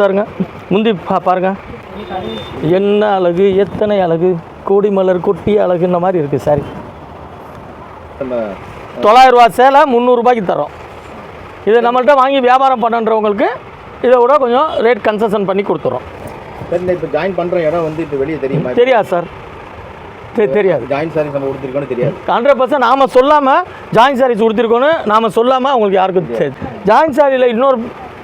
தருங்க முந்தி பா பாருங்க. என்ன அழகு எத்தனை அழகு. கோடி மலர் கொட்டி அழகுன்ற மாதிரி இருக்குது சாரி தொள்ளாயிரரூவா சேலை முந்நூறுரூபாய்க்கு தரோம். இது நம்மள்ட்ட வாங்கி வியாபாரம் பண்ணுறவங்களுக்கு இதை விட கொஞ்சம் ரேட் கன்செஷன் பண்ணி கொடுத்துறோம். இப்போ ஜாயின் பண்ணுற இடம் வந்து இப்போ வெளியே தெரியுமா? தெரியாது சார் தெரியாது. ஜாயின் சாரீஸ் நம்ம கொடுத்துருக்கோன்னு தெரியாது. ஹண்ட்ரட் பர்சன்ட் நாம் சொல்லாமல் ஜாயின் சாரீஸ் கொடுத்துருக்கோன்னு நாம் சொல்லாமல் அவங்களுக்கு யாருக்கும் தெரியாது. ஜாயின் சாரியில் இன்னொரு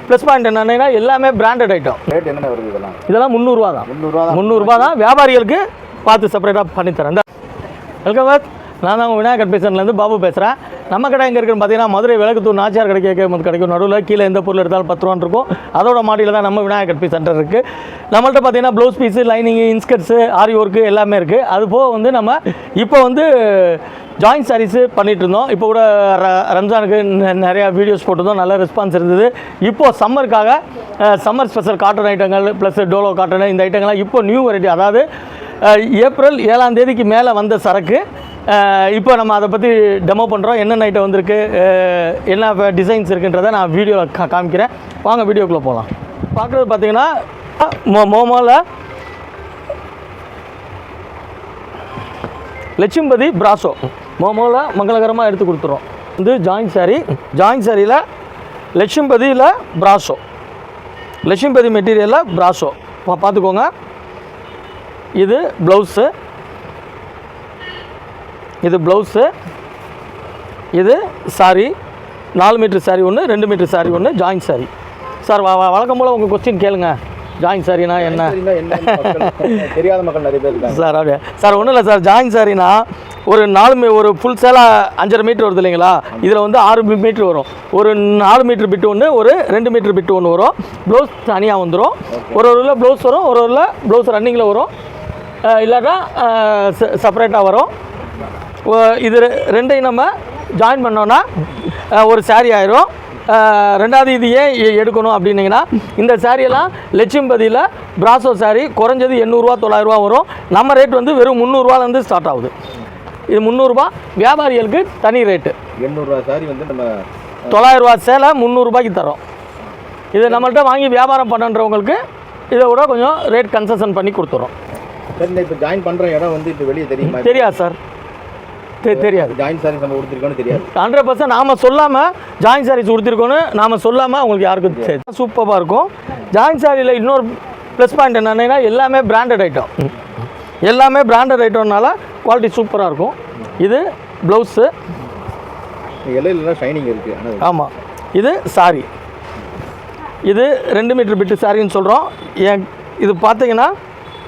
ப்ளஸ் பாயிண்ட் என்னன்னா எல்லாமே பிராண்டட் ஐட்டம் ரேட் என்னென்ன வருது இதெல்லாம்? இதெல்லாம் முந்நூறுரூவா தான். முந்நூறுரூவா தான். முந்நூறுரூபா தான். வியாபாரிகளுக்கு பார்த்து செப்பரேட்டாக பண்ணித்தரேன் இந்த வெல்கம் பாத் நான் தான் விநாயகர் பேசுறதுலேருந்து பாபு பேசுகிறேன் நம்ம கடை எங்கே இருக்குன்னு பார்த்தீங்கன்னா மதுரை விளக்குத்தூர் நாச்சியார் கடை கேட்க கிடைக்கும் நடுவில் கீழே எந்த பொருள் எடுத்தாலும் பத்து ரூபான்னு இருக்கும். அதோட மாடியில் தான் நம்ம விநாயகர் பீஸ் சென்டர் இருக்குது நம்மள்ட்ட பார்த்தீங்கன்னா blouse piece lining inskirts aari work எல்லாமே இருக்குது அது போக வந்து நம்ம இப்போ வந்து ஜாயின் சாரீஸு பண்ணிகிட்டு இருந்தோம் இப்போ கூட ர- ரம்ஜானுக்கு நெ- நிறையா வீடியோஸ் போட்டிருந்தோம். நல்ல ரெஸ்பான்ஸ் இருந்தது. இப்போது சம்மருக்காக சம்மர் ஸ்பெஷல் காட்டன் ஐட்டங்கள் ப்ளஸ் டோலோ காட்டன் இந்த ஐட்டங்கள்லாம் இப்போ நியூ வெரைட்டி அதாவது ஏப்ரல் ஏழாம் தேதிக்கு மேலே வந்த சரக்கு. இப்போ நம்ம அதை பற்றி டெமோ பண்ணுறோம் என்னென்ன ஐட்டம் வந்திருக்கு என்ன டிசைன்ஸ் இருக்குன்றதை நான் வீடியோவில் கா காமிக்கிறேன். வாங்க வீடியோக்குள்ளே போகலாம் பார்க்குறது பார்த்தீங்கன்னா மோ மோமோவில் லட்சும்பதி பிராசோ. மோமோவில் மங்களகரமாக எடுத்து கொடுத்துரும். வந்து ஜாயின் சாரி ஜாயின் சாரியில் லட்சும்பதியில் பிராசோ லட்சும்பதி மெட்டீரியலில் பிராசோ பா பார்த்துக்கோங்க. இது ப்ளவுஸு இது ப்ளவுஸு இது சாரி நாலு மீட்ரு சாரி ஒன்று ரெண்டு மீட்ரு சாரி ஒன்று ஜாயின் சாரி சார் வ- வழக்கம் போல் உங்கள் கொஸ்டின் கேளுங்கள் ஜாயின் சாரினா என்ன? தெரியாத மக்கள் நிறைய பேர் சார் அப்படியே? சார் ஒன்றும் இல்லை சார் ஜாயின் சாரினா ஒரு நாலு மீ ஒரு ஃபுல் சேலாக அஞ்சரை மீட்டர் வருது இல்லைங்களா? இதில் வந்து ஆறு மீட்டர் வரும். ஒரு நாலு மீட்டர் பிட்டு ஒன்று ஒரு ரெண்டு மீட்டர் பிட்டு ஒன்று வரும். ப்ளவுஸ் தனியாக வந்துடும் ஒரு ஒரு ப்ளவுஸ் வரும் ஒரு ஒரு ப்ளவுஸ் ரன்னிங்கில் வரும். இல்லாட்டா செப்பரேட்டாக வரும். இது ரெண்டையும் நம்ம ஜாயின் பண்ணோன்னா ஒரு saree ஆயிரும். ரெண்டாவது இது ஏன் எடுக்கணும் அப்படின்னீங்கன்னா இந்த சாரியெல்லாம் லட்சும்பதியில் பிராசோ saree குறைஞ்சது எண்ணூறுரூவா தொள்ளாயிரரூவா வரும். நம்ம ரேட் வந்து வெறும் முந்நூறுரூவாலேருந்து ஸ்டார்ட் ஆகுது. இது முந்நூறுரூபா வியாபாரிகளுக்கு தனி ரேட்டு எண்ணூறுரூவா சாரி வந்து நம்ம தொள்ளாயிரரூவா சேலை முந்நூறுரூபாய்க்கு தரோம். இது நம்மள்ட்ட வாங்கி வியாபாரம் பண்ணுறவங்களுக்கு இதை விட கொஞ்சம் ரேட் கன்செஷன் பண்ணி கொடுத்துறோம். சரி இப்போ ஜாயின் பண்ணுற இடம் வந்து இப்போ வெளியே தெரியுமா? தெரியாது சார் தெரியாது. ஜாயின் சாரீஸ் நம்ம கொடுத்துருக்கோன்னு தெரியாது. ஹண்ட்ரட் பர்சன்ட் நாம் சொல்லாமல் ஜாயின் சாரீஸ் கொடுத்துருக்கோன்னு நாம் சொல்லாமல் அவங்களுக்கு யாருக்கும் சூப்பராக இருக்கும். ஜாயின் சாரியில் இன்னொரு ப்ளஸ் பாயிண்ட் என்னன்னா எல்லாமே பிராண்டட் ஐட்டம் எல்லாமே பிராண்டட் ஐட்டம்னால குவாலிட்டி சூப்பராக இருக்கும். இது ப்ளவுஸு ஷைனிங் இருக்குது ஆமாம் இது சாரி இது ரெண்டு மீட்டர் பிட்டு சாரின்னு சொல்கிறோம் என் இது பார்த்தீங்கன்னா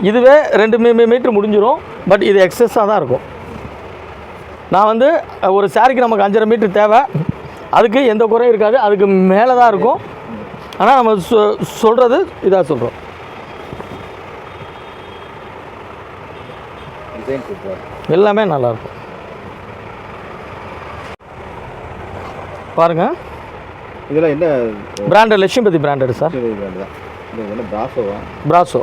இதுவே ரெண்டு மீ மீட்டர் முடிஞ்சிடும் பட் இது எக்ஸஸாக தான் இருக்கும். நான் வந்து ஒரு சாரிக்கு நமக்கு அஞ்சரை மீட்டர் தேவை. அதுக்கு எந்த குறையும் இருக்காது. அதுக்கு மேலே தான் இருக்கும். ஆனால் நம்ம சொ சொல்கிறது இதாக சொல்கிறோம் எல்லாமே நல்லாயிருக்கும் பாருங்கள் இதெல்லாம் என்ன பிராண்டட் லட்சுமிபதி பிராண்டட் சார் பிராசோவா பிராசோ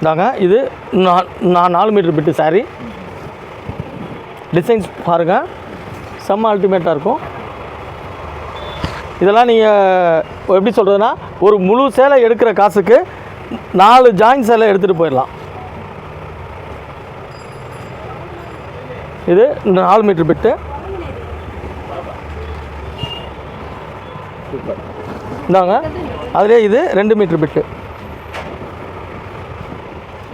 இதாங்க இது நான் நாலு மீட்டர் பிட்டு சாரி டிசைன்ஸ் பாருங்கள் செம்ம அல்டிமேட்டாக இருக்கும். இதெல்லாம் நீங்கள் எப்படி சொல்கிறதுனா ஒரு முழு சேலை எடுக்கிற காசுக்கு நாலு ஜாயின் சேலை எடுத்துகிட்டு போயிடலாம். இது நாலு மீட்ரு பிட்டு இந்தாங்க. அதிலே இது ரெண்டு மீட்ரு பிட்டு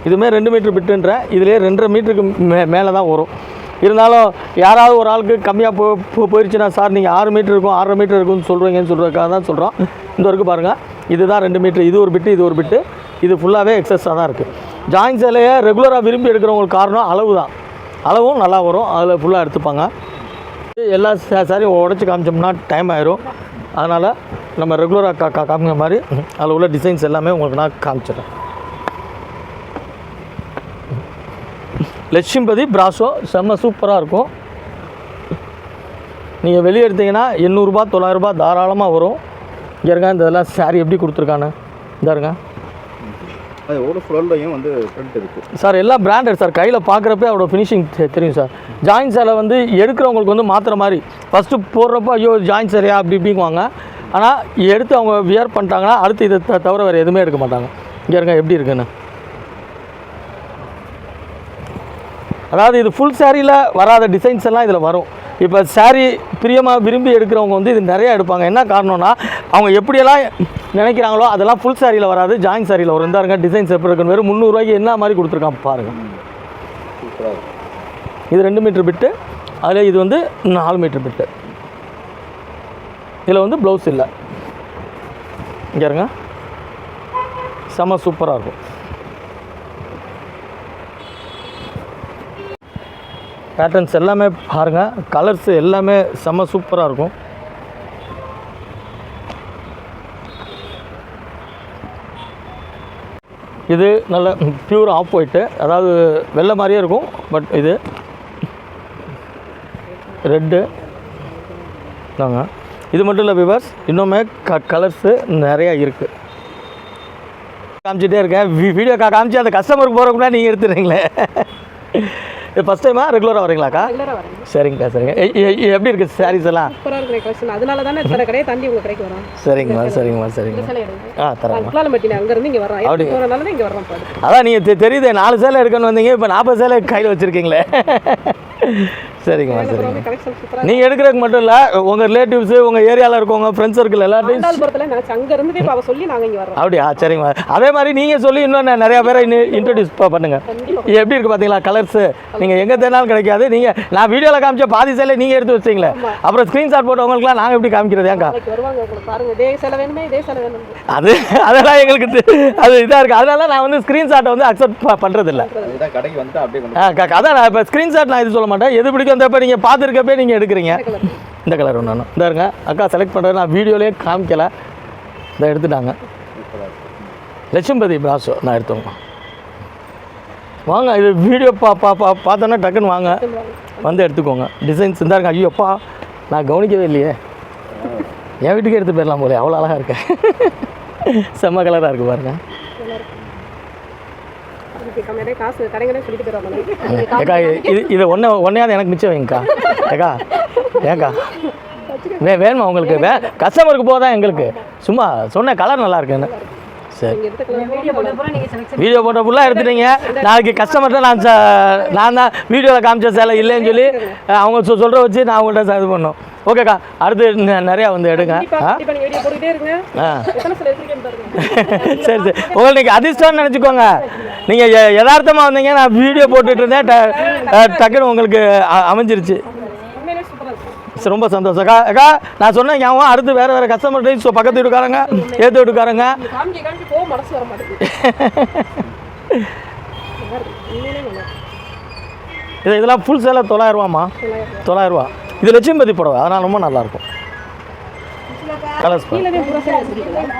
இதுவுமே ரெண்டு மீட்ரு பிட்டுன்ற இதுலேயே ரெண்டரை மீட்டருக்கு மே மேலே தான் வரும். இருந்தாலும் யாராவது ஒரு ஆளுக்கு கம்மியாக போ போ- சார் நீங்கள் ஆறு மீட்டர் இருக்கும் ஆறரை மீட்டர் இருக்கும்னு சொல்கிறீங்கன்னு சொல்கிறதுக்காக தான் சொல்கிறோம் இந்த வரைக்கும் பாருங்கள் இதுதான் ரெண்டு மீட்ரு இது ஒரு பிட்டு இது ஒரு பிட்டு. இது ஃபுல்லாகவே எக்ஸஸாக தான் இருக்குது ஜாயின் சேலையை ரெகுலராக விரும்பி எடுக்கிறவங்களுக்கு காரணம் அளவு தான். அளவும் நல்லா வரும். அதில் ஃபுல்லாக எடுத்துப்பாங்க. எல்லா சாரையும் சாரியும் உடச்சி காமிச்சோம்னா டைம் ஆயிரும். அதனால் நம்ம ரெகுலராக கா கா காமிக்கிற மாதிரி அதில் உள்ள டிசைன்ஸ் எல்லாமே உங்களுக்கு நான் காமிச்சிடுறேன். லட்சுமிபதி பிராசோ செம்ம சூப்பராக இருக்கும். நீங்கள் வெளியே எடுத்தீங்கன்னா எண்ணூறுபா தொள்ளாயிரரூபா தாராளமாக வரும். இங்கே இருங்க இந்த இதெல்லாம் சாரி எப்படி கொடுத்துருக்கானு. இந்த இருங்க. அது ஒரு ஃப்ளோர்லையும் வந்து பிரிண்ட் இருக்குது சார் எல்லாம் பிராண்டட் சார் கையில் பார்க்குறப்ப அவரோட ஃபினிஷிங் தெரியும் சார் ஜாயின் சேலை வந்து எடுக்கிறவங்களுக்கு வந்து மாற்றுற மாதிரி. ஃபஸ்ட்டு போடுறப்ப ஐயோ ஜாயின் சேலையா அப்படி இப்படிங்குவாங்க. ஆனால் எடுத்து அவங்க வியர் பண்ணிட்டாங்கன்னா அடுத்து இதை தவிர வேறு எதுவுமே எடுக்க மாட்டாங்க. இங்கே இருங்க எப்படி இருக்குன்னு. அதாவது இது ஃபுல் சாரியில் வராத டிசைன்ஸ் எல்லாம் இதில் வரும். இப்போ saree பிரியமாக விரும்பி எடுக்கிறவங்க வந்து இது நிறையா எடுப்பாங்க. என்ன காரணம்னா அவங்க எப்படியெல்லாம் நினைக்கிறாங்களோ அதெல்லாம் ஃபுல் சாரியில் வராது. ஜாயின் சாரியில் வரும். இருந்தாருங்க டிசைன்ஸ் எப்படி இருக்குன்னு. வெறும் முந்நூறுரூவாய்க்கு என்ன மாதிரி கொடுத்துருக்கான் பாருங்கள் இது ரெண்டு மீட்ரு பிட்டு அதில் இது வந்து நாலு மீட்ரு பிட்டு இதில் வந்து ப்ளவுஸ் இல்லை. இங்கே இருங்க. செம சூப்பராக இருக்கும். பேட்டர்ன்ஸ் எல்லாமே பாருங்கள் கலர்ஸ் எல்லாமே செம்ம சூப்பராக இருக்கும். இது நல்ல பியூர் ஆஃப் ஒயிட்டு அதாவது வெள்ளை மாதிரியே இருக்கும் பட் இது ரெட்டு தாங்க இது மட்டும் இல்லை விவர்ஸ் இன்னுமே க கலர்ஸு நிறையா இருக்குது காமிச்சிட்டே இருக்கேன். வீடியோ கா காமிச்சு அந்த கஸ்டமருக்கு போகிறக்குள்ள நீங்கள் எடுத்துடுறீங்களே. இது ஃபஸ்ட் டைமா ரெகுலராக வரீங்களாக்கா சரிங்கக்கா சரிங்க. எ- எப்படி இருக்குது சாரீஸ் எல்லாம்? அதனால தானே இத்தனை கடையை தாண்டி உங்க கடைக்கு வரோம். சரிங்கம்மா சரிங்கம்மா சிலை எடுங்க. ஆ குலாலம்பட்டின அங்கேருந்து இங்கே வரோம். அப்படி. போகிறனால தான் இங்கே வரோம் பாரு அதான் நீங்கள் தெரியுது நாலு சேலை எடுக்கணும் வந்தீங்க இப்போ நாற்பது சேலை கையில் வச்சுருக்கீங்களே. சரிங்கம்மா சரிங்க. நீங்கள் எடுக்கிறதுக்கு மட்டும் இல்லை உங்கள் ரிலேட்டிவ்ஸு உங்கள் ஏரியாவில் இருக்கவங்க ஃப்ரெண்ட்ஸ் சர்க்கிள் எல்லாத்தையும் அப்படியா? சரிங்கம்மா. அதே மாதிரி நீங்கள் சொல்லி இன்னும் நிறையா பேரை இன்னும் இன்ட்ரடியூஸ் பண்ணுங்க. எப்படி இருக்குது பார்த்தீங்களா கலர்ஸு நீங்கள் எங்கே தேடினாலும் கிடைக்காது. நீங்கள் நான் வீடியோவில் காமிச்ச பாதி சேலை நீங்கள் எடுத்து வச்சிங்களே. அப்புறம் ஸ்க்ரீன்ஷாட் போட்டவங்களுக்குலாம் நாங்கள் எப்படி காமிக்கிறது வேணும் அது அதெல்லாம் எங்களுக்கு அது இதாக இருக்குது அதனால நான் வந்து ஸ்க்ரீன்ஷாட்டை வந்து அக்செப்ட் பண்ணுறதில்ல ஆ அதான் நான் இப்போ ஸ்க்ரீன்ஷாட் நான் இது சொல்ல மாட்டேன். எது பிடிக்கும் அந்த இப்போ நீங்கள் பார்த்துருக்கப்பே நீங்கள் எடுக்கிறீங்க. இந்த கலர் ஒன்று ஒன்று இந்த இருங்க. அக்கா செலக்ட் பண்ணுறது நான் வீடியோலேயே காமிக்கல. இதை எடுத்துட்டாங்க. லட்சும்பதி பிராசோ நான் எடுத்தோங்க வாங்க இது வீடியோ பா பா பா பார்த்தோன்னா டக்குன்னு வாங்க. வந்து எடுத்துக்கோங்க. டிசைன்ஸ் இந்த இருங்க. ஐயோப்பா நான் கவனிக்கவே இல்லையே. என் வீட்டுக்கு எடுத்து போயிடலாம் போல அவ்வளோ அழகாக இருக்கேன் செம்ம கலராக இருக்கு பாருங்க. கம்மியாக காசு கடைங்களே சொல்லிட்டு போயிடுவாங்க. ஏக்கா இது இது ஒன்றே ஒன்றையாவது எனக்கு மிச்சம் வைங்கக்கா. ஏக்கா ஏக்கா. வே வேணுமா உங்களுக்கு? வே கஸ்டமருக்கு போதான் எங்களுக்கு? சும்மா சொன்ன கலர் நல்லா இருக்குன்னு. சரி. வீடியோ போட்டு ஃபுல்லாக எடுத்துட்டீங்க. நாளைக்கு கஸ்டமர்கிட்ட நான் ச- நான் தான் வீடியோவில் காமிச்ச சேலை இல்லைன்னு சொல்லி அவங்க சொ சொல்கிற வச்சு நான் அவங்கள்ட்ட இது பண்ணோம். ஓகேக்கா அடுத்து நிறையா வந்து எடுங்க. சரி சரி. உங்களுக்கு நீங்கள் அதிர்ஷ்டம்னு நினச்சிக்கோங்க. நீங்கள் யதார்த்தமாக வந்தீங்க நான் வீடியோ போட்டுட்டு இருந்தேன். டக்குன்னு உங்களுக்கு அமைஞ்சிருச்சு. ரொம்ப சந்தோஷம். அக்கா அக்கா நான் சொன்னேன் ஞாபகம் அடுத்து வேறு வேறு கஸ்டமர்கிட்ட ஸோ பக்கத்து வீட்டுக்காரங்க ஏற்று வீட்டுக்காரங்க. இது இதெல்லாம் ஃபுல் சேலை தொள்ளாயிரரூவாம்மா தொள்ளாயிரரூவா இது லட்சுமதி புடவை. அதனால் ரொம்ப நல்லாயிருக்கும். கலர்ஸ்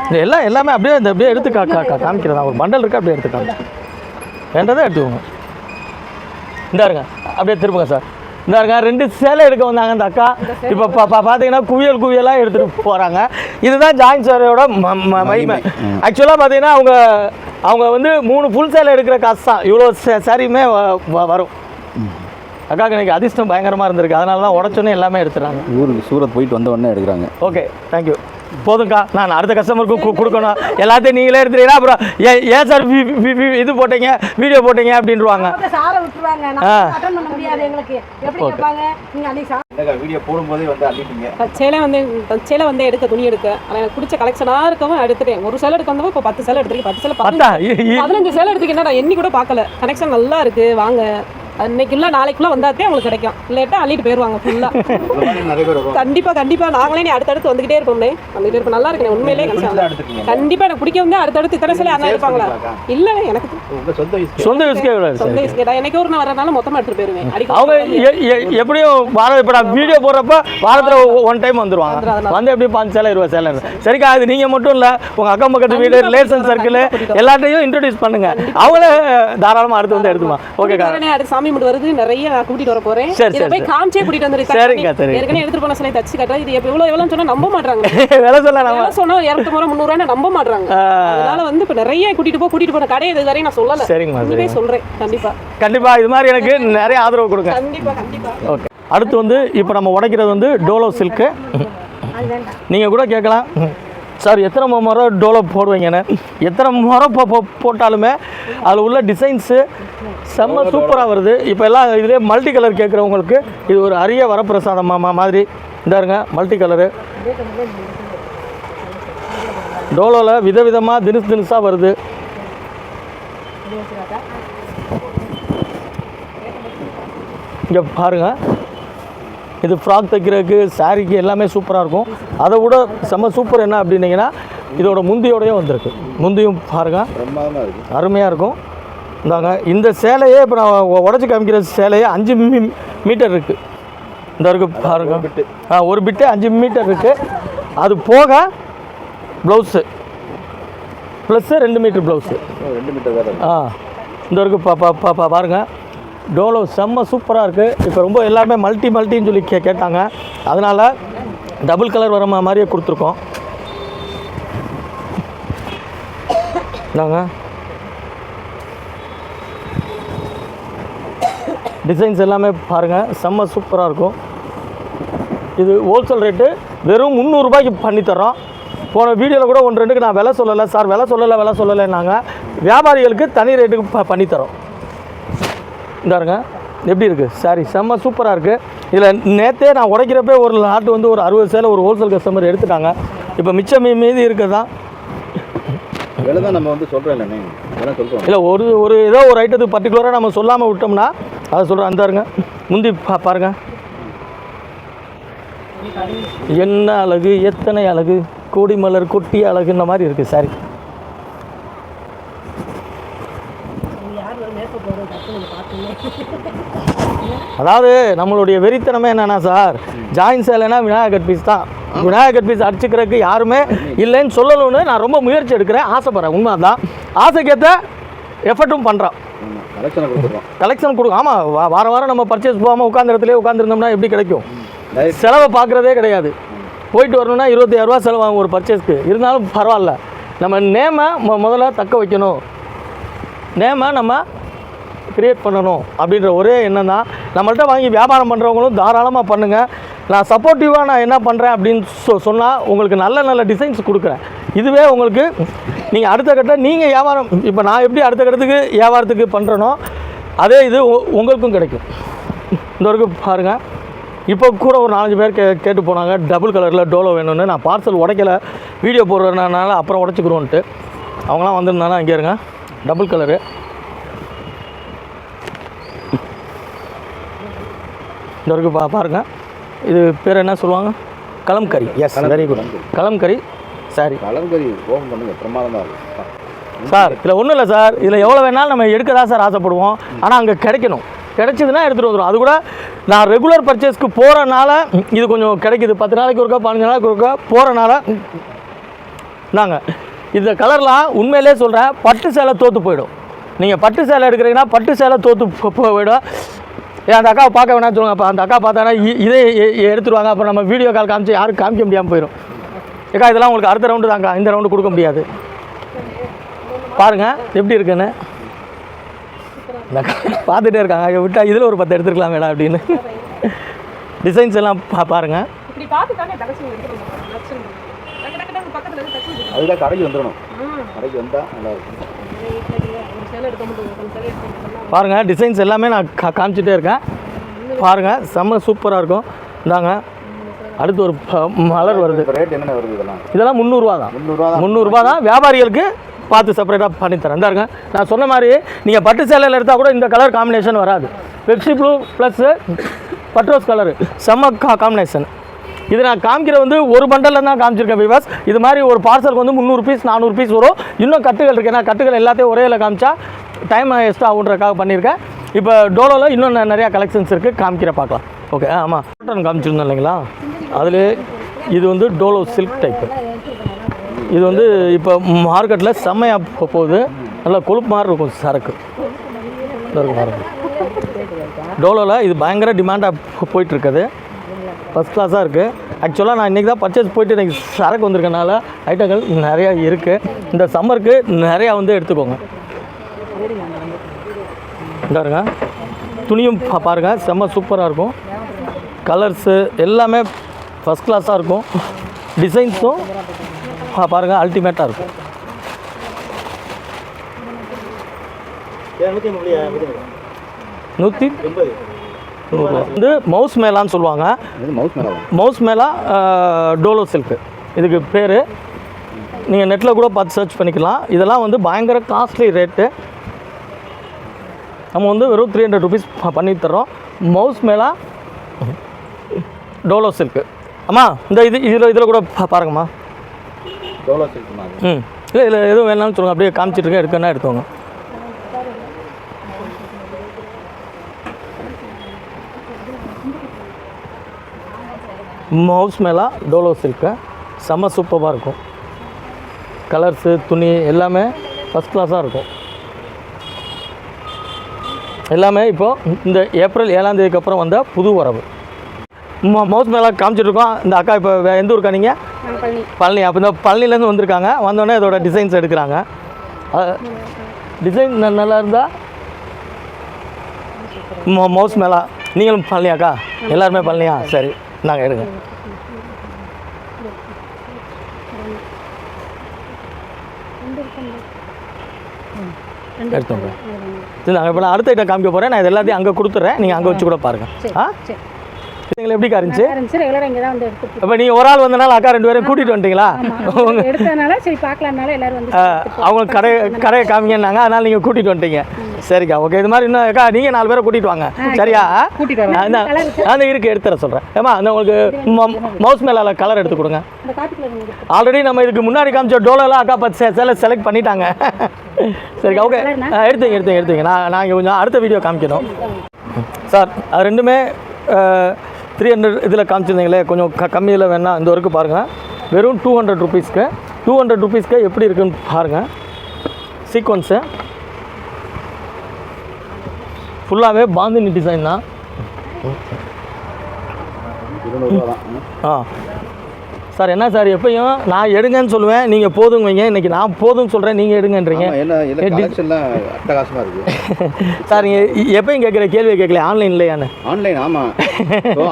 இது எல்லாம் எல்லாமே அப்படியே இந்த அப்படியே எடுத்து கா கா- காமிக்கிறதா ஒரு பண்டல் இருக்குது அப்படியே எடுத்து காமிச்சு வேண்டதை எடுத்துக்கோங்க. இந்தாருங்க அப்படியே திருப்புங்க சார். இந்தாருங்க ரெண்டு சேலை எடுக்க வந்தாங்க அந்த அக்கா. இப்போ பா பா- பார்த்தீங்கன்னா குவியல் குவியலாக எடுத்துகிட்டு போகிறாங்க இதுதான் ஜாயின் ம- மகிமை. ஆக்சுவலாக பார்த்தீங்கன்னா அவங்க அவங்க வந்து மூணு ஃபுல் சேலை எடுக்கிற காசு தான். இவ்வளோ சாரியுமே வரும். அக்காவுக்கு இன்னைக்கு அதிர்ஷ்டம் பயங்கரமாக இருந்திருக்கு. அதனால தான் உடச்சோன்னே எல்லாமே எடுத்துறாங்க ஊருக்கு சூரத் போயிட்டு வந்த உடனே எடுக்கிறாங்க. ஓகே தேங்க்யூ போதும்க்கா நான் அடுத்த கஸ்டமருக்கு கு- கொடுக்கணும். எல்லாத்தையும் நீங்களே எடுத்துட்டீங்கன்னா அப்புறம் ஏன் ஏன் சார் இது போட்டீங்க வீடியோ போட்டீங்க அள்ளிட்டீங்க? சேலை வந்து சேலை வந்து எடுக்க துணி எடுக்க. ஆனால் எனக்கு பிடிச்ச கலெக்ஷனாக இருக்கவும் எடுத்துட்டேன். ஒரு சேலை எடுக்க வந்தவங்க இப்போ பத்து சேலை எடுத்துருக்கேன் பத்து சேலை பத்தா பதினஞ்சு சேலை எடுத்துக்கிட்டா நான் எண்ணி கூட பார்க்கல. கனெக்ஷன் நல்லா இருக்கு வாங்க. அன்னைக்குள்ள நாளைக்குள்ள வந்தாத்தே உங்களுக்கு கிடைக்கும். இல்லாட்டா அள்ளிட்டு போயிருவாங்க ஃபுல்லாக இந்த மாதிரி நிறைய பேர் வருவாங்க கண்டிப்பா கண்டிப்பா. நாங்களே நீ அடுத்தடுத்து வந்துகிட்டே இருப்போம்னே வந்துகிட்டே இருப்போம். நல்லா இருக்கு உண்மையிலே பிடிச்சதா கனெக்ஷன் எடுத்துக்கீங்க. கண்டிப்பா எனக்கு பிடிக்க வந்து அடுத்தடுத்து இத்தனை சேலை அண்ணா இருப்பாங்களா? இல்லைண்ணே எனக்கு உங்க சொந்த யூஸ் சொந்த யூஸ்க்கே சொந்த சார் யூஸ் கேட்டா? எனக்கு ஒரு நான் வரனால மொத்தமா எடுத்துட்டு போயிருவேன். அடிக்க அவங்க எப்படியும் வாரம் இப்போ நான் வீடியோ போடுறப்ப வாரத்தில் ஒன் டைம் வந்துருவாங்க. வந்துரும், வந்து எப்படி பாஞ்சு சேலை இருபது சேலை சரிக்கா அது நீங்கள் மட்டும் இல்லை உங்கள் அக்கம் பக்கத்து வீடு ரிலேஷன் சர்க்கிள் எல்லாத்தையும் இன்ட்ரடியூஸ் பண்ணுங்க. அவங்களே தாராளமாக அடுத்து வந்து எடுத்துமா ஓகேக்கா அடுத்து சாமி முடி வருது நிறைய நான் கூட்டிட்டு வர போறேன். சரி, இதை சரி, போய் காமிச்சே கூட்டிட்டு வந்துருக்கேன் சரிங்க, சரிங்க. ஏற்கனவே எடுத்துட்டு போன சிலை தச்சு கட்டுறா இது எவ்வளவு எவ்வளவு சொன்னா நம்ப மாட்டாங்க விலை சொல்ல நம்ம சொன்னா இரநூத்தி முறை முந்நூறு நம்ப மாட்டாங்க. அதனால வந்து இப்ப நிறைய கூட்டிட்டு போ கூட்டிட்டு போன கடை இது வரையும் நான் சொல்லல. இதுவே சரிங்க சொல்றேன் கண்டிப்பா. கண்டிப்பாக இது மாதிரி எனக்கு நிறைய ஆதரவு கொடுங்க. கண்டிப்பா கண்டிப்பா. ஓகே. அடுத்து வந்து இப்போ நம்ம உடைக்கிறது வந்து டோலோ சில்க்கு. வேண்டாம். நீங்கள் கூட கேட்கலாம். சார் எத்தனை மு- முறை டோலோ போடுவீங்கன்னு எத்தனை முறை போ போட்டாலுமே அதில் உள்ள டிசைன்ஸு செம்ம சூப்பராக வருது. இப்போ எல்லாம் இதிலே மல்டி கலர் கேட்குறவங்களுக்கு இது ஒரு அரிய வரப்பிரசாதம் மா- மா- மாதிரி. இந்தாருங்க மல்டி கலரு டோலோவில் விதவிதமாக தினுசு தினுசாக வருது. இங்கே பாருங்கள் இது ஃப்ராக் தைக்கிறதுக்கு சாரிக்கு எல்லாமே சூப்பராக இருக்கும். அதை விட செம்ம சூப்பர் என்ன அப்படின்னீங்கன்னா இதோட முந்தியோடயே வந்திருக்கு. முந்தியும் பாருங்கள் இருக்குது அருமையாக இருக்கும். இந்தாங்க இந்த சேலையே இப்போ நான் உடச்சி காமிக்கிற சேலையே அஞ்சு மீ- மீட்டர் இருக்குது இந்த இருக்கு பாருங்க. ஆ ஒரு பிட்டு அஞ்சு மீட்டர் இருக்குது அது போக ப்ளவுஸு ப்ளஸ்ஸு ரெண்டு மீட்டர் ப்ளவுஸு ரெண்டு மீட்டர் ஆ இந்த இருக்கு பா பா பா பா பாருங்க. டோலோ செம்ம சூப்பராக இருக்குது இப்போ ரொம்ப எல்லாருமே மல்டி மல்டின்னு சொல்லி கே கேட்டாங்க. அதனால் டபுள் கலர் வர மாதிரியே கொடுத்துருக்கோம். நாங்கள் டிசைன்ஸ் எல்லாமே பாருங்கள் செம்ம சூப்பராக இருக்கும். இது ஹோல்சேல் ரேட்டு வெறும் முந்நூறுரூபாய்க்கு பண்ணித்தரோம் போன வீடியோவில் கூட ஒன்று ரெண்டுக்கு நான் விலை சொல்லலை. சார் விலை சொல்லலை விலை சொல்லலைன்னாங்க. வியாபாரிகளுக்கு தனி ரேட்டுக்கு ப பண்ணித்தரோம் இந்தாருங்க. எப்படி இருக்குது சாரி செம்ம சூப்பராக இருக்குது இதில் நேற்றே நான் உடைக்கிறப்பே ஒரு லாட்டு வந்து ஒரு அறுபது சேலை ஒரு ஹோல்சேல் கஸ்டமர் எடுத்துட்டாங்க. இப்போ மிச்சம் மீதி இருக்குது தான் விலை தான் நம்ம வந்து சொல்கிறோம் இல்லைண்ணே. விலை சொல்கிறோம் இல்லை ஒரு ஒரு ஏதோ ஒரு ஐட்டத்துக்கு பர்டிகுலராக நம்ம சொல்லாமல் விட்டோம்னா அதை சொல்கிறேன் அந்தாருங்க முந்தி பா பாருங்க. என்ன அழகு எத்தனை அழகு கோடி மலர் கொட்டி அழகு இந்த மாதிரி இருக்குது சாரி அதாவது நம்மளுடைய வெறித்தனமே என்னன்னா சார் ஜாயின் சேலைனா விநாயகர் பீஸ் தான். விநாயகர் பீஸ் அடிச்சுக்கிறதுக்கு யாருமே இல்லைன்னு சொல்லணும்னு நான் ரொம்ப முயற்சி எடுக்கிறேன். ஆசைப்பட்றேன். உண்மை தான் ஆசைக்கேற்ற எஃபர்ட்டும் பண்ணுறோம் ஆமாம் கலெக்ஷனை கொடுக்கும் ஆமாம் வார வாரம் நம்ம பர்ச்சேஸ் போகாமல் உட்காந்த இடத்துல உட்காந்துருந்தோம்னா எப்படி கிடைக்கும்? செலவை பார்க்குறதே கிடையாது. போயிட்டு வரணும்னா இருபத்தாயிரரூவா செலவாகும் ஒரு பர்ச்சேஸ்க்கு இருந்தாலும் பரவாயில்ல. நம்ம நேமை முதல்ல தக்க வைக்கணும். நேமை நம்ம க்ரியேட் பண்ணணும் அப்படின்ற ஒரே எண்ணம் தான். நம்மள்கிட்ட வாங்கி வியாபாரம் பண்ணுறவங்களும் தாராளமாக பண்ணுங்கள் நான் சப்போர்ட்டிவாக நான் என்ன பண்ணுறேன் அப்படின்னு சொ சொன்னால் உங்களுக்கு நல்ல நல்ல டிசைன்ஸ் கொடுக்குறேன். இதுவே உங்களுக்கு நீங்கள் அடுத்த கட்ட நீங்கள் வியாபாரம் இப்போ நான் எப்படி அடுத்த கட்டத்துக்கு வியாபாரத்துக்கு பண்ணுறனோ அதே இது உ- உங்களுக்கும் கிடைக்கும். இந்த வரைக்கும் பாருங்கள் இப்போ கூட ஒரு நாலஞ்சு பேர் கே கேட்டு போனாங்க. டபுள் கலரில் டோலோ வேணும்னு. நான் பார்சல் உடைக்கல. வீடியோ போடுறதுனால அப்புறம் உடச்சிக்கிறோன்ட்டு அவங்களாம் வந்துருந்தானா இங்கே இருங்க. Double colour. இந்த வரைக்கும் பா பாருங்கள் இது பேர் என்ன சொல்லுவாங்க? Kalamkari yes very good kalamkari sari. Kalamkari open பண்ணுங்க. பிரமாதமாக இருக்கும் சார் இதில் ஒன்றும் இல்லை சார். இதில் எவ்வளோ வேணாலும் நம்ம எடுக்க தான் சார் ஆசைப்படுவோம். ஆனால் அங்கே கிடைக்கணும். கிடைச்சதுன்னா எடுத்துகிட்டு வந்துடும் அது கூட நான் ரெகுலர் பர்ச்சேஸ்க்கு போகிறனால இது கொஞ்சம் கிடைக்குது. பத்து நாளைக்கு ஒருக்கா பதினஞ்சு நாளைக்கு ஒருக்கா போகிறனால நாங்க இந்த கலர்லாம் உண்மையிலே சொல்கிறேன் பட்டு சேலை தோற்று போயிடும். நீங்கள் பட்டு சேலை எடுக்கிறீங்கன்னா பட்டு சேலை தோற்று போயிடும். ஏன் அந்த அக்காவை பார்க்க வேணாம்னு சொல்லுங்க. அப்போ அந்த அக்கா பார்த்தானா இதே எடுத்துருவாங்க. அப்புறம் நம்ம வீடியோ கால் காமிச்சு யாரும் காமிக்க முடியாமல் போயிடும் ஏக்கா இதெல்லாம் உங்களுக்கு அடுத்த ரவுண்டு தாங்க இந்த ரவுண்டு கொடுக்க முடியாது. பாருங்க எப்படி இருக்குன்னு. இந்த அக்கா பார்த்துட்டே இருக்காங்க. ஐயோ விட்டா இதில் ஒரு பத்து எடுத்துருக்கலாம் வேடா அப்படின்னு. டிசைன்ஸ் எல்லாம் பா பாருங்க. இப்படி பார்த்து தானே கடைசி எடுத்துக்கணும் லட்சம் டக்கு டக்கு டக்கு பக்கத்துல இருந்து தச்சு விட்டுருங்க. அதுதான் கடைக்கு வந்துடணும். கடைக்கு வந்தால் நல்லா இருக்கும். ஒரு சேலை எடுக்க முடியும் ஒரு சேலை எடுக்க முடியும் பாருங்க டிசைன்ஸ் எல்லாமே நான் கா காமிச்சிட்டே இருக்கேன். பாருங்க செம்ம சூப்பராக இருக்கும். இந்தாங்க. அடுத்து ஒரு ப- மலர் வருது. ரேட் என்னென்ன வருது இதெல்லாம்? இதெல்லாம் முந்நூறுரூவா தான். முந்நூறுரூவா தான். வியாபாரிகளுக்கு பார்த்து செப்பரேட்டாக பண்ணித்தரேன். இந்த இருங்க. நான் சொன்ன மாதிரி நீங்கள் பட்டு சேலையில் எடுத்தால் கூட இந்த கலர் காம்பினேஷன் வராது. பெப்சி ப்ளூ ப்ளஸ்ஸு பட்ரோஸ் கலரு செம்ம கா காம்பினேஷன் இது நான் காமிக்கிற வந்து ஒரு பண்டலில் தான் காமிச்சிருக்கேன் விவாஸ் இது மாதிரி ஒரு பார்சலுக்கு வந்து முந்நூறு பீஸ் நானூறு பீஸ் வரும். இன்னும் கட்டுகள் இருக்குது ஏன்னா கட்டுகள் எல்லாத்தையும் ஒரே இதில் காமிச்சா டைம் எக்ஸ்ட்ரா ஆகுன்றக்காக பண்ணியிருக்கேன். இப்போ டோலோவில் இன்னும் நிறையா கலெக்ஷன்ஸ் இருக்குது காமிக்கிற பார்க்கலாம். ஓகே ஆமாம் காட்டன் காமிச்சிருந்தோம் இல்லைங்களா? அதில் இது வந்து டோலோ சில்க் டைப்பு இது வந்து இப்போ மார்க்கெட்டில் செம்மையாக போகுது. நல்லா கொழுப்பு மாதிரி இருக்கும் சரக்கு. பாருங்க டோலோவில் இது பயங்கர டிமாண்டாக போயிட்டுருக்குது. ஃபஸ்ட் கிளாஸாக இருக்குது ஆக்சுவலாக நான் இன்றைக்கி தான் பர்ச்சேஸ் போயிட்டு இன்றைக்கி சரக்கு வந்திருக்கனால ஐட்டங்கள் நிறையா இருக்குது இந்த சம்மருக்கு நிறையா வந்து எடுத்துக்கோங்க. இந்தாருங்க துணியும் பா- பாருங்க செம்ம சூப்பராக இருக்கும். கலர்ஸு எல்லாமே ஃபஸ்ட் கிளாஸாக இருக்கும். டிசைன்ஸும் பாருங்கள் அல்டிமேட்டாக இருக்கும். நூற்றி நூறுரூவா வந்து மவுஸ் மேலான்னு சொல்லுவாங்க. இது மவுஸ் மேலே மவுஸ் மேலா டோலோ சில்க்கு இதுக்கு பேர். நீங்கள் நெட்டில் கூட பார்த்து சர்ச் பண்ணிக்கலாம். இதெல்லாம் வந்து பயங்கர காஸ்ட்லி ரேட்டு நம்ம வந்து வெறும் த்ரீ ஹண்ட்ரட் ருபீஸ் பண்ணி தர்றோம் மவுஸ் மேலா டோலோ சில்க்கு அம்மா இந்த இது இதில் இதில் கூட பாருங்கம்மா. டோலோ சில்க் மாதிரி ம். இல்லை இதில் எதுவும் வேணாலும் சொல்லுங்கள் அப்படியே காமிச்சிட்ருக்கேன் எடுக்கணும்னா எடுத்துவாங்க மவுஸ் மேலா டோலோ சில்க்கு செம்ம சூப்பராக இருக்கும். கலர்ஸு துணி எல்லாமே ஃபஸ்ட் கிளாஸாக இருக்கும். எல்லாமே இப்போது இந்த ஏப்ரல் ஏழாம் தேதிக்கு அப்புறம் வந்த புது வரவு ம- மவுஸ் மேலே காமிச்சிட்ருக்கோம் இந்த அக்கா இப்போ எந்த ஊருக்கா நீங்கள் பழனி. அப்போ இந்த பழனிலேருந்து வந்திருக்காங்க. வந்தோடனே இதோட டிசைன்ஸ் எடுக்கிறாங்க. டிசைன் நல்லா இருந்தால் மவுஸ் மேலா. நீங்களும் பழனியாக்கா எல்லாருமே பழனியா? சரி நாங்கள் எடுங்க. எடுத்தோங்க சரி இப்போ நான் அடுத்த ஐட்டம் காமிக்க போகிறேன் நான் இது எல்லாத்தையும் அங்கே கொடுத்துட்றேன் நீங்கள் அங்கே வச்சு கூட பாருங்கள் ஆ? இதுங்களை எப்படி இருந்துச்சு? இருந்துச்சு. ரெகுலராக இங்கே தான் வந்து எடுத்துட்டு இப்போ நீங்கள் ஒரு ஆள் வந்தனால அக்கா ரெண்டு பேரும் கூட்டிகிட்டு வந்துட்டீங்களா? ஆமாம் எடுத்ததுனால சரி பார்க்கலாம்னால எல்லாரும் வந்து அவங்க கடை கடையை காமிங்கன்னாங்க. அதனால் நீங்கள் கூட்டிகிட்டு வந்துட்டீங்க. சரிக்கா ஓகே. இது மாதிரி இன்னும் அக்கா நீங்கள் நாலு பேரை கூட்டிகிட்டு வாங்க. சரியா? தான் நான் இருக்கு. எடுத்துற சொல்கிறேன் ஏமா அந்த உங்களுக்கு மவுஸ் மேலே கலர் எடுத்து கொடுங்க. ஆல்ரெடி நம்ம இதுக்கு முன்னாடி காமிச்ச டோலெல்லாம் அக்கா பார்த்து சில செலக்ட் பண்ணிட்டாங்க. சரிக்கா ஓகே. எடுத்துங்க எடுத்துங்க எடுத்துங்க. நான் நான் கொஞ்சம் அடுத்த வீடியோ காமிக்கணும். சார் அது ரெண்டுமே த்ரீ ஹண்ட்ரட் இதில் காமிச்சிருந்தீங்களே கொஞ்சம் க கம்மியில் வேணால் இந்த வரைக்கும் பாருங்கள் வெறும் டூ ஹண்ட்ரட் ருபீஸ்க்கு டூ ஹண்ட்ரட் ருபீஸ்க்கு எப்படி இருக்குன்னு பாருங்கள் சீக்வன்ஸு ஃபுல்லாகவே பாந்தினி டிசைன் தான். ஆ. சார் என்ன சார் எப்பயும் நான் எடுங்கன்னு சொல்லுவேன். நீங்கள் போதுங்க வைங்க. இன்றைக்கி நான் போதும்னு சொல்கிறேன் நீங்கள் எடுங்கன்றீங்க. அட்டகாசமாக இருக்குது சார் நீங்கள் எப்பயும் கேட்குற கேள்வி கேட்கல ஆன்லைன் இல்லையான்னு ஆன்லைன் ஆமாம்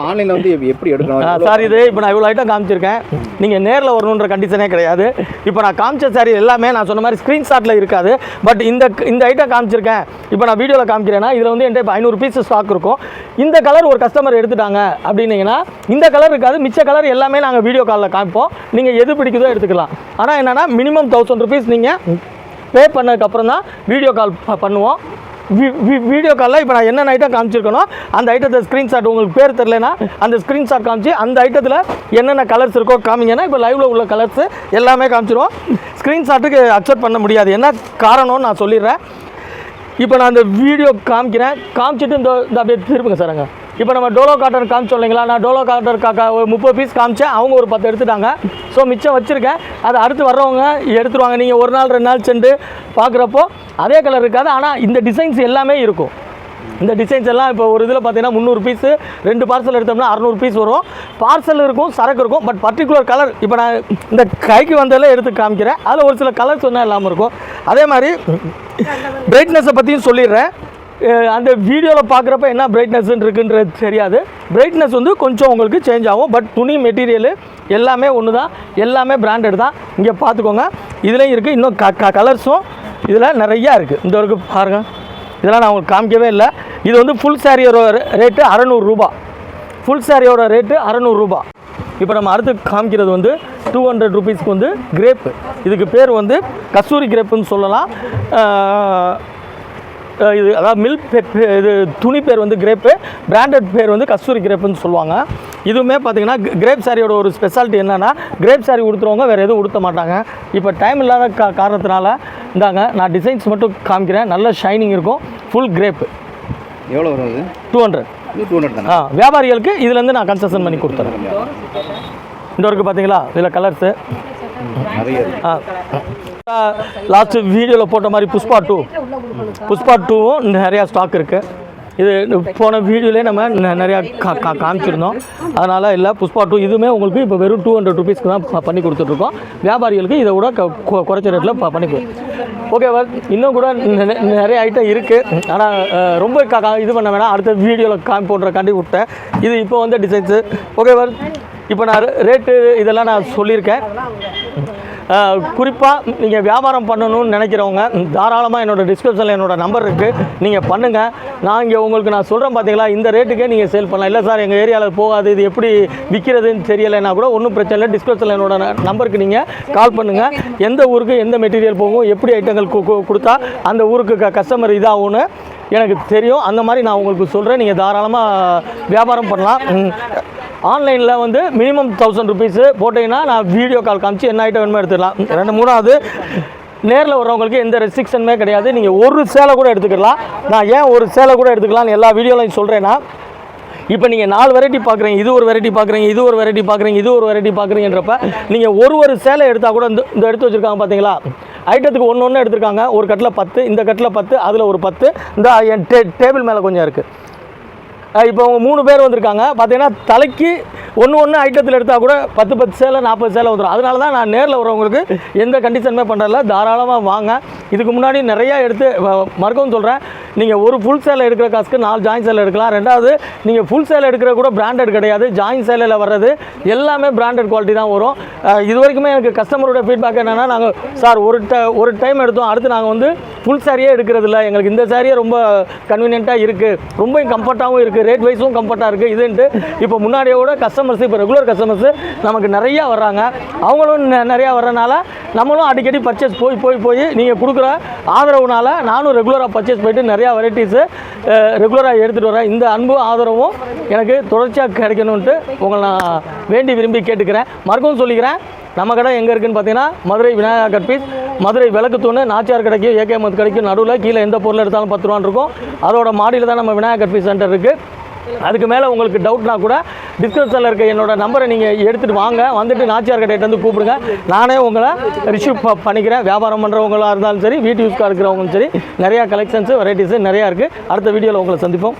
ஆன்லைனில் வந்து எப்~ எப்படி எடுக்கணும்? சார் இது இப்போ நான் இவ்வளோ ஐட்டம் காமிச்சிருக்கேன். நீங்கள் நேரில் வரணுன்ற கண்டிஷனே கிடையாது. இப்போ நான் காமிச்ச சாரி எல்லாமே நான் சொன்ன மாதிரி ஸ்க்ரீன்ஷாட்டில் இருக்காது. பட் இந்த இந்த ஐட்டம் காமிச்சிருக்கேன். இப்போ நான் வீடியோவில் காமிக்கிறேன்னா இதில் வந்து என்கிட்ட இப்போ ஐநூறு பீஸ் ஸ்டாக் இருக்கும். இந்த கலர் ஒரு கஸ்டமர் எடுத்துட்டாங்க அப்படின்னீங்கன்னா இந்த கலர் இருக்காது. மிச்ச கலர் எல்லாமே நாங்கள் வீடியோ காலில் காமிப்போம் நீங்கள் எது பிடிக்குதோ எடுத்துக்கலாம். ஆனால் என்னென்னா மினிமம் தௌசண்ட் ருபீஸ் நீங்கள் பே பண்ணதுக்கப்புறம் தான் வீடியோ கால் பண்ணுவோம். வி- வி- வீடியோ காலில் இப்போ நான் என்னென்ன ஐட்டம் காமிச்சிருக்கனோ அந்த ஐட்டத்தை ஸ்க்ரீன்ஷாட் உங்களுக்கு பேர் தெரிலனா அந்த ஸ்க்ரீன்ஷாட் காமிச்சு அந்த ஐட்டத்தில் என்னென்ன கலர்ஸ் இருக்கோ காமிங்கன்னா இப்போ லைவில் உள்ள கலர்ஸ் எல்லாமே காமிச்சிருவோம். ஸ்க்ரீன்ஷாட்டுக்கு அக்செப்ட் பண்ண முடியாது. என்ன காரணம்னு நான் சொல்லிடுறேன். இப்போ நான் அந்த வீடியோ காமிக்கிறேன். காமிச்சிட்டு இந்த இந்த அப்படியே திருப்புங்க சார் அங்கே. இப்போ நம்ம டோலோ காட்டன் காமிச்சோம் இல்லைங்களா? நான் டோலோ காட்டன் காக்கா ஒரு முப்பது பீஸ் காமிச்சேன். அவங்க ஒரு பத்து எடுத்துட்டாங்க. ஸோ மிச்சம் வச்சுருக்கேன். அதை அடுத்து வர்றவங்க எடுத்துருவாங்க. நீங்கள் ஒரு நாள் ரெண்டு நாள் சென்று பார்க்குறப்போ அதே கலர் இருக்காது. ஆனால் இந்த டிசைன்ஸ் எல்லாமே இருக்கும். இந்த டிசைன்ஸ் எல்லாம் இப்போ ஒரு இதில் பார்த்தீங்கன்னா முந்நூறு பீஸு ரெண்டு பார்சல் எடுத்தோம்னா அறநூறு பீஸ் வரும். பார்சல் இருக்கும் சரக்கு இருக்கும் பட் பர்டிகுலர் கலர் இப்போ நான் இந்த கைக்கு வந்ததில் எடுத்து காமிக்கிறேன். அதில் ஒரு சில கலர்ஸ் ஒன்றும் இல்லாமல் இருக்கும். அதே மாதிரி பிரைட்னஸை பற்றியும் சொல்லிடுறேன். அந்த வீடியோவில் பார்க்குறப்ப என்ன பிரைட்னஸ்ன்னு இருக்குன்றது தெரியாது. பிரைட்னஸ் வந்து கொஞ்சம் உங்களுக்கு சேஞ்ச் ஆகும். பட் துணி மெட்டீரியலு எல்லாமே ஒன்று தான் எல்லாமே பிராண்டட் தான். இங்கே பார்த்துக்கோங்க இதுலேயும் இருக்குது இன்னும் க க கலர்ஸும் இதில் நிறையா இருக்குது இந்த வரைக்கும் பாருங்கள் இதெல்லாம் நான் உங்களுக்கு காமிக்கவே இல்லை. இது வந்து ஃபுல் சாரியோட ரேட்டு அறநூறுரூபா ஃபுல் சாரியோட ரேட்டு அறநூறுரூபா இப்போ நம்ம அடுத்து காமிக்கிறது வந்து டூ ஹண்ட்ரட் ருபீஸ்க்கு வந்து கிரேப்பு இதுக்கு பேர் வந்து கஸ்தூரி கிரேப்புன்னு சொல்லலாம். இது அதாவது மில்க் இது துணி பேர் வந்து கிரேப்பு பிராண்டட் பேர் வந்து கஸ்தூரி கிரேப்புன்னு சொல்லுவாங்க. இதுவுமே பார்த்தீங்கன்னா கிரேப் சாரியோட ஒரு ஸ்பெஷாலிட்டி என்னென்னா கிரேப் சாரி உடுத்துறவங்க வேறு எதுவும் உடுத்த மாட்டாங்க. இப்போ டைம் இல்லாத கா காரணத்தினால இந்தாங்க நான் டிசைன்ஸ் மட்டும் காமிக்கிறேன். நல்ல ஷைனிங் இருக்கும். ஃபுல் கிரேப்பு எவ்வளோ வரும் அது? டூ ஹண்ட்ரட் டூ ஹண்ட்ரட் ஆ வியாபாரிகளுக்கு இதுலேருந்து நான் கன்செஷன் பண்ணி கொடுத்துறேன். இந்த வரைக்கும் பார்த்தீங்களா இதில் கலர்ஸு நிறைய ஆ. லாஸ்ட்டு வீடியோவில் போட்ட மாதிரி புஷ்பா டூ புஷ்பா டூவும் நிறையா ஸ்டாக் இருக்குது இது போன வீடியோலே நம்ம நிறையா கா கா காமிச்சிருந்தோம். அதனால் இல்லை புஷ்பா டூ இதுவுமே உங்களுக்கு இப்போ வெறும் டூ ஹண்ட்ரட் ருபீஸ்க்கு தான் பண்ணி கொடுத்துட்ருக்கோம். வியாபாரிகளுக்கு இதை விட கொ- குறைச்ச ரேட்டில் பண்ணி ஓகேவா இன்னும் கூட நிறைய ஐட்டம் இருக்குது ஆனால் ரொம்ப இது பண்ண வேணாம். அடுத்த வீடியோவில் காமி போடுற காண்டி விட்டேன். இது இப்போ வந்த டிசைன்ஸு ஓகேவா இப்போ நான் ரேட்டு இதெல்லாம் நான் சொல்லியிருக்கேன். குறிப்பாக நீங்கள் வியாபாரம் பண்ணணும்னு நினைக்கிறவங்க தாராளமாக என்னோடய டிஸ்கிரிப்ஷனில் என்னோடய நம்பர் இருக்குது நீங்கள் பண்ணுங்கள் நான் இங்கே உங்களுக்கு நான் சொல்கிறேன் பார்த்தீங்களா இந்த ரேட்டுக்கே நீங்கள் சேல் பண்ணலாம். இல்லை சார் எங்கள் ஏரியாவில் போகாது. இது எப்படி விற்கிறதுன்னு தெரியலைன்னா கூட ஒன்றும் பிரச்சனை இல்லை. டிஸ்கிரிப்ஷனில் என்னோட நம்பருக்கு நீங்கள் கால் பண்ணுங்கள் எந்த ஊருக்கு எந்த மெட்டீரியல் போகும் எப்படி ஐட்டங்கள் கொடுத்தா அந்த ஊருக்கு க கஸ்டமர் இதாகும்னு எனக்கு தெரியும். அந்த மாதிரி நான் உங்களுக்கு சொல்கிறேன் நீங்கள் தாராளமாக வியாபாரம் பண்ணலாம். ஆன்லைனில் வந்து மினிமம் தௌசண்ட் ருபீஸு போட்டிங்கன்னா நான் வீடியோ கால் காமிச்சு என்ன ஐட்டம் வேணுமோ எடுத்துக்கலாம். ரெண்டு மூணாவது நேரில் வரவங்களுக்கு எந்த ரெஸ்ட்ரிக்ஷனுமே கிடையாது. நீங்கள் ஒரு சேலை கூட எடுத்துக்கலாம். நான் ஏன் ஒரு சேலை கூட எடுத்துக்கலாம்னு எல்லா வீடியோலையும் சொல்கிறேன்னா இப்போ நீங்கள் நாலு வெரைட்டி பார்க்குறீங்க இது ஒரு வெரைட்டி பார்க்குறீங்க இது ஒரு வெரைட்டி பார்க்குறீங்க இது ஒரு வெரைட்டி பார்க்குறீங்கன்றப்ப நீங்கள் ஒரு ஒரு சேலை எடுத்தால் கூட இந்த இந்த எடுத்து வச்சுருக்காங்க பார்த்தீங்களா ஐட்டத்துக்கு ஒன்று ஒன்று எடுத்திருக்காங்க. ஒரு கட்டில் பத்து இந்த கட்டில் பத்து அதில் ஒரு பத்து. இந்த என் டே டேபிள் மேலே கொஞ்சம் இருக்குது இப்போ அவங்க மூணு பேர் வந்திருக்காங்க. பார்த்தீங்கன்னா தலைக்கு ஒன்று ஒன்று ஐட்டத்தில் எடுத்தால் கூட பத்து பத்து சேலை நாற்பது சேலை வந்துடும் அதனால தான் நான் நேரில் வரவங்களுக்கு எந்த கண்டிஷனுமே பண்ணுறதில்ல தாராளமாக வாங்க. இதுக்கு முன்னாடி நிறையா எடுத்து வ- மறுக்கவும் சொல்கிறேன் நீங்கள் ஒரு ஃபுல் சேலை எடுக்கிற காசுக்கு நாலு ஜாயின் சேலை எடுக்கலாம். ரெண்டாவது நீங்கள் ஃபுல் சேலை எடுக்கிற கூட பிராண்டட் கிடையாது. ஜாயின் சேலையில் வர்றது எல்லாமே பிராண்டட் குவாலிட்டி தான் வரும். இது வரைக்குமே எனக்கு கஸ்டமரோட ஃபீட்பேக் என்னென்னா நாங்கள் சார் ஒரு ட ஒரு டைம் எடுத்தோம். அடுத்து நாங்கள் வந்து ஃபுல் சாரியே எடுக்கிறது இல்லை எங்களுக்கு இந்த சாரியே ரொம்ப கன்வீனியண்ட்டாக இருக்குது ரொம்ப கம்ஃபர்ட்டாகவும் இருக்குது ரேட் வைஸும் கம்ஃபர்ட்டாக இருக்குது இதுன்ட்டு இப்போ முன்னாடியே கூட கஸ்டமர்ஸ் இப்போ ரெகுலர் கஸ்டமர்ஸ் நமக்கு நிறையா வர்றாங்க. அவங்களும் நெ- நிறையா வர்றனால நம்மளும் அடிக்கடி பர்ச்சேஸ் போய் போய் போய் நீங்கள் கொடுக்குற ஆதரவுனால நானும் ரெகுலராக பர்ச்சேஸ் போயிட்டு நிறையா வெரைட்டிஸு ரெகுலராக எடுத்துகிட்டு வரேன். இந்த அன்பும் ஆதரவும் எனக்கு தொடர்ச்சியாக கிடைக்கணுன்ட்டு உங்களை நான் வேண்டி விரும்பி கேட்டுக்கிறேன். மறுக்கவும் சொல்லிக்கிறேன். நம்ம கடை எங்கே இருக்குன்னு பார்த்தீங்கன்னா மதுரை விநாயகா கட்பீஸ் மதுரை விளக்கு தூண் நாச்சியார் கடைக்கும் ஏகே மத் கடைக்கும் நடுவில் கீழே எந்த பொருள் எடுத்தாலும் பத்து இருக்கும். அதோட மாடியில் தான் நம்ம விநாயகா கட்பீஸ் சென்டர் இருக்குது அதுக்கு மேலே உங்களுக்கு டவுட்னா கூட டிஸ்கிரிப்ஷனில் இருக்க என்னோட நம்பரை நீங்கள் எடுத்துகிட்டு வாங்க. வந்துட்டு நாச்சியார் கடையிட்ட வந்து கூப்பிடுங்க. நானே உங்களை ரிசீவ் ப பண்ணிக்கிறேன். வியாபாரம் பண்ணுறவங்களா இருந்தாலும் சரி வீட்டு யூஸ்க்காக இருக்கிறவங்களும் சரி நிறையா கலெக்ஷன்ஸு வெரைட்டிஸு நிறையா இருக்குது அடுத்த வீடியோவில் உங்களை சந்திப்போம்.